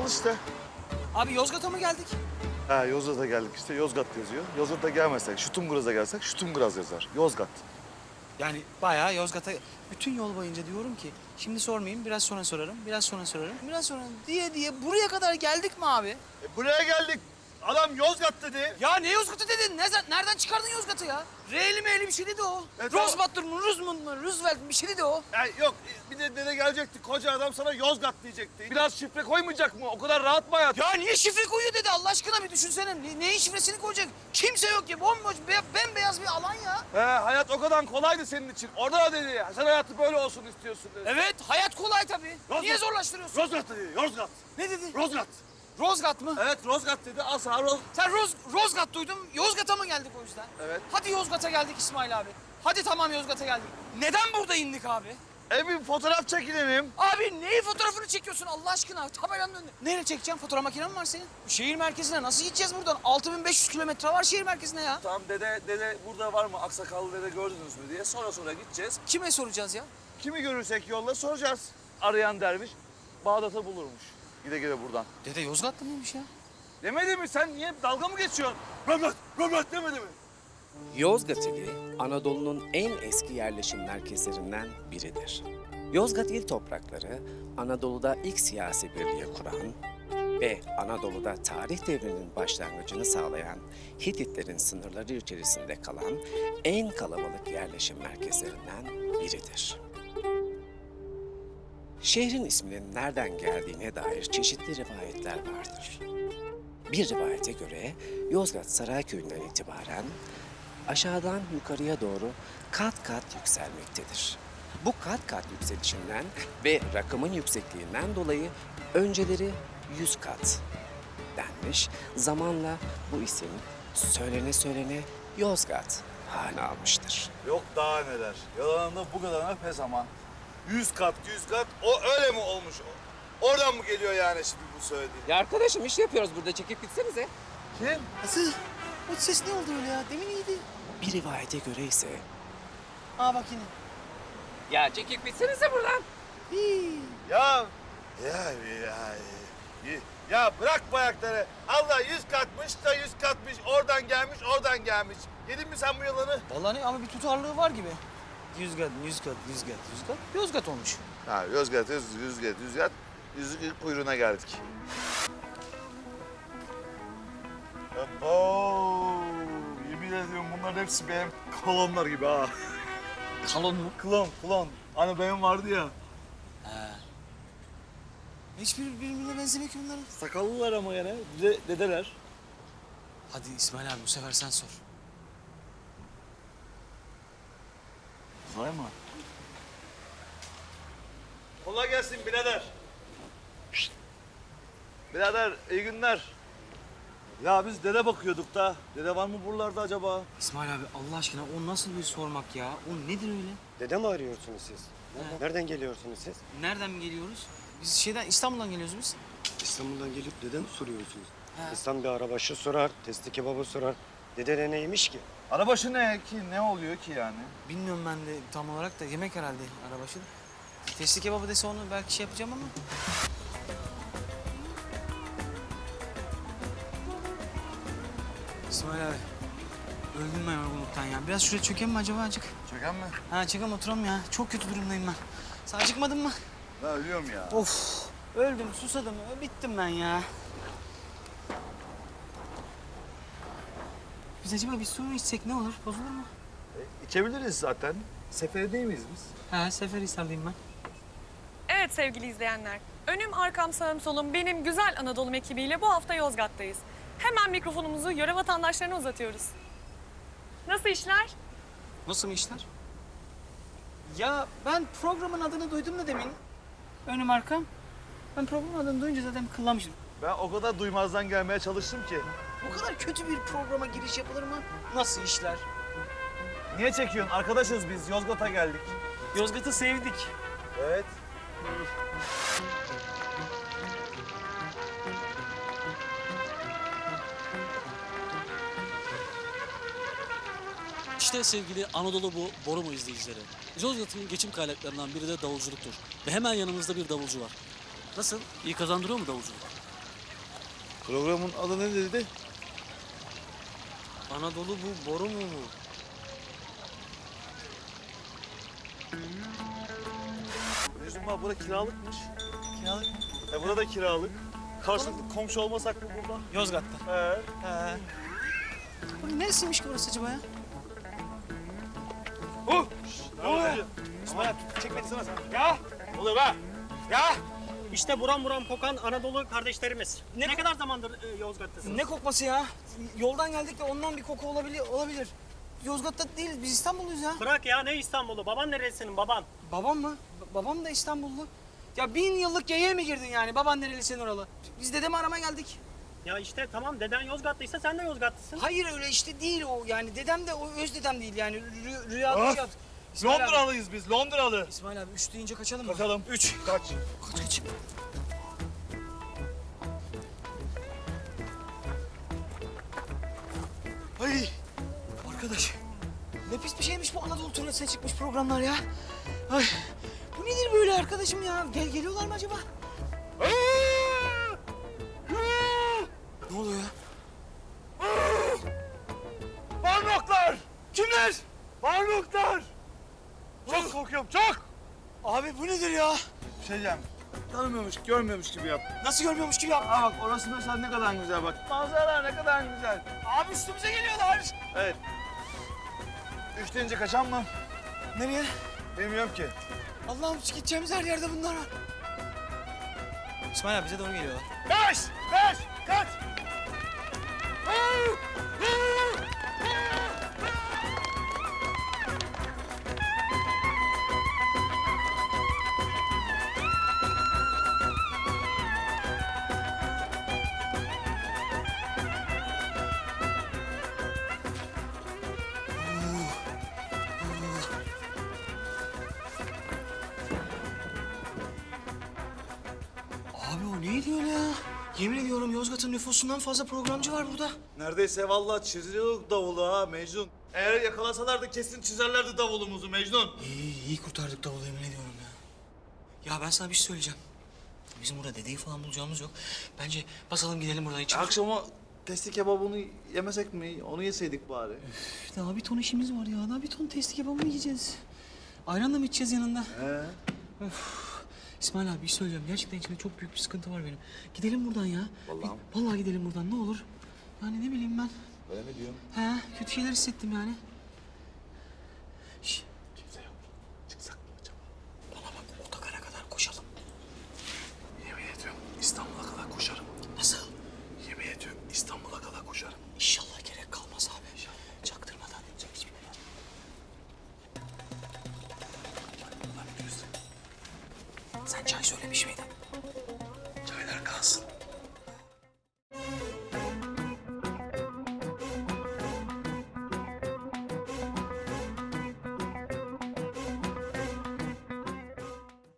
Al işte. Abi Yozgat'a mı geldik? Ha Yozgat'a geldik işte Yozgat yazıyor. Yozgat'a gelmezsek Şutumgraz'a gelsek Şutumgraz yazar. Yozgat. Yani bayağı Yozgat'a bütün yol boyunca diyorum ki şimdi sormayayım biraz sonra sorarım, biraz sonra sorarım, biraz sonra diye diye buraya kadar geldik mi abi? E, buraya geldik. Adam Yozgat dedi. Ya ne Yozgat'ı dedin? Ne, nereden çıkardın Yozgat'ı ya? R'li meyli bir şey dedi o. Evet, Roosevelt mı, Roosevelt mı, Roosevelt mi bir şey dedi o. Ya yok bir de dede gelecekti. Koca adam sana Yozgat diyecekti. Biraz şifre koymayacak mı? O kadar rahat mı hayat? Ya niye şifre koyuyor dedi Allah aşkına bir düşünsene. Ne, neyin şifresini koyacak? Kimse yok ya bomboş be, bembeyaz bir alan ya. He hayat o kadar kolaydı senin için. Orada da dedi. Sen hayatı böyle olsun istiyorsun dedi. Evet hayat kolay tabii. Yozgat. Niye zorlaştırıyorsun? Yozgat dedi. Yozgat. Ne dedi? Rozgat. Rozgat mı? Evet Rozgat dedi. Al sana Roz. Sen Roz, Rozgat duydum. Yozgat'a mı geldik o yüzden? Evet. Hadi Yozgat'a geldik İsmail abi. Hadi tamam Yozgat'a geldik. Neden burada indik abi? E bir fotoğraf çekinelim. Abi neyi fotoğrafını çekiyorsun Allah aşkına? Tabelanın önünde. Nereye çekeceğim? Fotoğraf makinen var senin? Şehir merkezine nasıl gideceğiz buradan? 6500 kilometre var şehir merkezine ya. Tamam dede, dede burada var mı? Aksakallı dede gördünüz mü diye sonra sonra gideceğiz. Kime soracağız ya? Kimi görürsek yolda soracağız. Arayan derviş Bağdat'ı bulurmuş. Gide gide buradan. Dede Yozgatlı mıymış ya? Demedi mi sen niye dalga mı geçiyorsun? Gömlet, gömlet demedi mi? Yozgat ili Anadolu'nun en eski yerleşim merkezlerinden biridir. Yozgat il toprakları Anadolu'da ilk siyasi birliği kuran ve Anadolu'da tarih devrinin başlangıcını sağlayan Hititlerin sınırları içerisinde kalan en kalabalık yerleşim merkezlerinden biridir. Şehrin isminin nereden geldiğine dair çeşitli rivayetler vardır. Bir rivayete göre Yozgat Sarayköy'ünden itibaren aşağıdan yukarıya doğru kat kat yükselmektedir. Bu kat kat yükselişinden ve rakımın yüksekliğinden dolayı önceleri 100 kat denmiş. Zamanla bu isim söylene söylene Yozgat haline almıştır. Yok daha neler. Yalanında bu kadarına pes ama. Yüz kat, yüz kat. O öyle mi olmuş? Oradan mı geliyor yani şimdi bu söylediğin? Ya arkadaşım iş yapıyoruz burada çekip gitsenize. Kim? Nasıl? O ses ne oldu öyle ya? Demin iyiydi. Bir rivayete göre ise Aa bak yine. ya çekip gitsenize buradan. Hii. Ya, ya, ya, ya, ya bırak bu ayakları. Allah yüz katmış da yüz katmış. Oradan gelmiş, oradan gelmiş. Yedin mi sen bu yalanı? Vallahi ne ama bir tutarlığı var gibi. Yozgat, Yozgat, Yozgat, Yozgat. Yozgat olmuş. Ha, Yozgat, Yüz, Yüzgat, Yüzgat. Yüzük kuyruğuna geldik. Oo, yemin ediyorum bunların hepsi benim klonlar gibi ha. Kalon mu? Klon, klon. Hani benim vardı ya. Hiçbir birbirine benzemiyor ki bunların. Sakallılar ama gene. Bize dedeler. Hadi İsmail abi bu sefer sen sor. Vay mı? Kolay gelsin birader. Birader iyi günler. Ya biz dede bakıyorduk da. Dede var mı buralarda acaba? İsmail abi Allah aşkına o nasıl bir sormak ya? O nedir öyle? Dede mi arıyorsunuz siz? Nereden geliyorsunuz siz? Nereden mi geliyoruz? Biz şeyden İstanbul'dan geliyoruz biz. İstanbul'dan gelip dede mi soruyorsunuz? He. İnsan bir arabaşı sorar, testi kebabı sorar. Dede de neymiş ki? Arabaşı ne ki? Ne oluyor ki yani? Bilmiyorum ben de tam olarak da yemek herhalde arabaşı. Testi kebabı dese onu belki şey yapacağım ama. İsmail abi. Öldüm ben yorgunluktan ya. Biraz şuraya çökeyim mi acaba acık? Çöken mi? Ha çekelim oturalım ya. Çok kötü durumdayım ben. Sen acıkmadın mı? Ben ölüyorum ya. Of. Öldüm, susadım. Bittim ben ya. Biz acaba bir su mu içsek ne olur? Bozulur mu? İçebiliriz zaten. Seferi değil miyiz biz? Ha, Seferihisar'dayım ben. Evet sevgili izleyenler. Önüm arkam sağım solum benim güzel Anadolu ekibiyle bu hafta Yozgat'tayız. Hemen mikrofonumuzu yöre vatandaşlarına uzatıyoruz. Nasıl işler? Nasıl mı işler? Ya ben programın adını duydum da demin. Önüm arkam. Ben programın adını duyunca zaten kıllamışım. Ben o kadar duymazdan gelmeye çalıştım ki. Bu kadar kötü bir programa giriş yapılır mı? Nasıl işler? Niye çekiyorsun? Arkadaşız biz. Yozgat'a geldik. Yozgat'ı sevdik. Evet. İşte sevgili Anadolu bu Borumu izleyicileri. Yozgat'ın geçim kaynaklarından biri de davulculuktur. Ve hemen yanımızda bir davulcu var. Nasıl? İyi kazandırıyor mu davulculuk? Programın adı ne dedi? Anadolu bu boru mu mu? Mecnun baba bura kiralıkmış. Kiralık mı? E bura da kiralık. Karşılıklı komşu olmasak mı burada? Yozgat'ta. He. He. Bu neresiymiş ki burası acaba ya? Ne oluyor? İsmail çekmedi sana sen. Ya! Ne oluyor be? Ya! İşte buram buram kokan Anadolu kardeşlerimiz. Ne, kadar zamandır e, Yozgat'tasınız? Ne kokması ya? Yoldan geldik de ondan bir koku olabilir. olabilir. Yozgat'ta değiliz. Biz İstanbulluyuz ya. Bırak ya ne İstanbul'u? Baban neresi senin baban? Babam mı? Ba- babam da İstanbullu. Ya bin yıllık yaya mi girdin yani? Baban nereli sen oralı? Biz dedemi aramaya geldik. Ya işte tamam deden Yozgat'taysa sen de Yozgatlısın. Hayır öyle işte değil o yani. Dedem de o öz dedem değil yani. Rü- rüyada Ah! şey yaptı. İsmail Londralıyız biz, Londralı. İsmail abi üç deyince kaçalım mı? Kaçalım. Üç. Kaç. Kaç kaç. Ay arkadaş ne pis bir şeymiş bu Anadolu turnusuna çıkmış programlar ya. Ay bu nedir böyle arkadaşım ya? Gel geliyorlar mı acaba? Ne oluyor ya? Parmaklar! Kimler? Parmaklar! Çok korkuyorum, çok! Abi bu nedir ya? Bir şey diyeceğim. Tanımıyormuş, görmüyormuş gibi yap. Nasıl görmüyormuş gibi yap? Aa bak orası mesela ne kadar güzel bak. Manzaralar ne kadar güzel. Abi üstümüze geliyorlar. Evet. Üç deyince kaçan mı? Nereye? Bilmiyorum ki. Allah'ım gideceğimiz her yerde bunlar var. İsmail abi bize doğru geliyorlar. Beş! Beş! Kaç! Abi o öyle ya? Yemin ediyorum Yozgat'ın nüfusundan fazla programcı var burada. Neredeyse vallahi çiziyorduk davulu ha Mecnun. Eğer yakalasalardı kesin çizerlerdi davulumuzu Mecnun. İyi, iyi kurtardık davulu yemin ediyorum ya. Ya ben sana bir şey söyleyeceğim. Bizim burada dedeyi falan bulacağımız yok. Bence basalım gidelim buradan içeri. Akşama testi kebabını yemesek mi? Onu yeseydik bari. Üf, Daha bir ton işimiz var ya. Daha bir ton testi kebabı mı yiyeceğiz? Ayran da mı içeceğiz yanında? He. Öf. İsmail abi bir şey söyleyeceğim. Gerçekten içimde çok büyük bir sıkıntı var benim. Gidelim buradan ya. Vallahi mi? Bir- Vallahi gidelim buradan ne olur. Yani ne bileyim ben. Öyle mi diyorsun? He, kötü şeyler hissettim yani. Şş, Sen çay söylemiş miydin?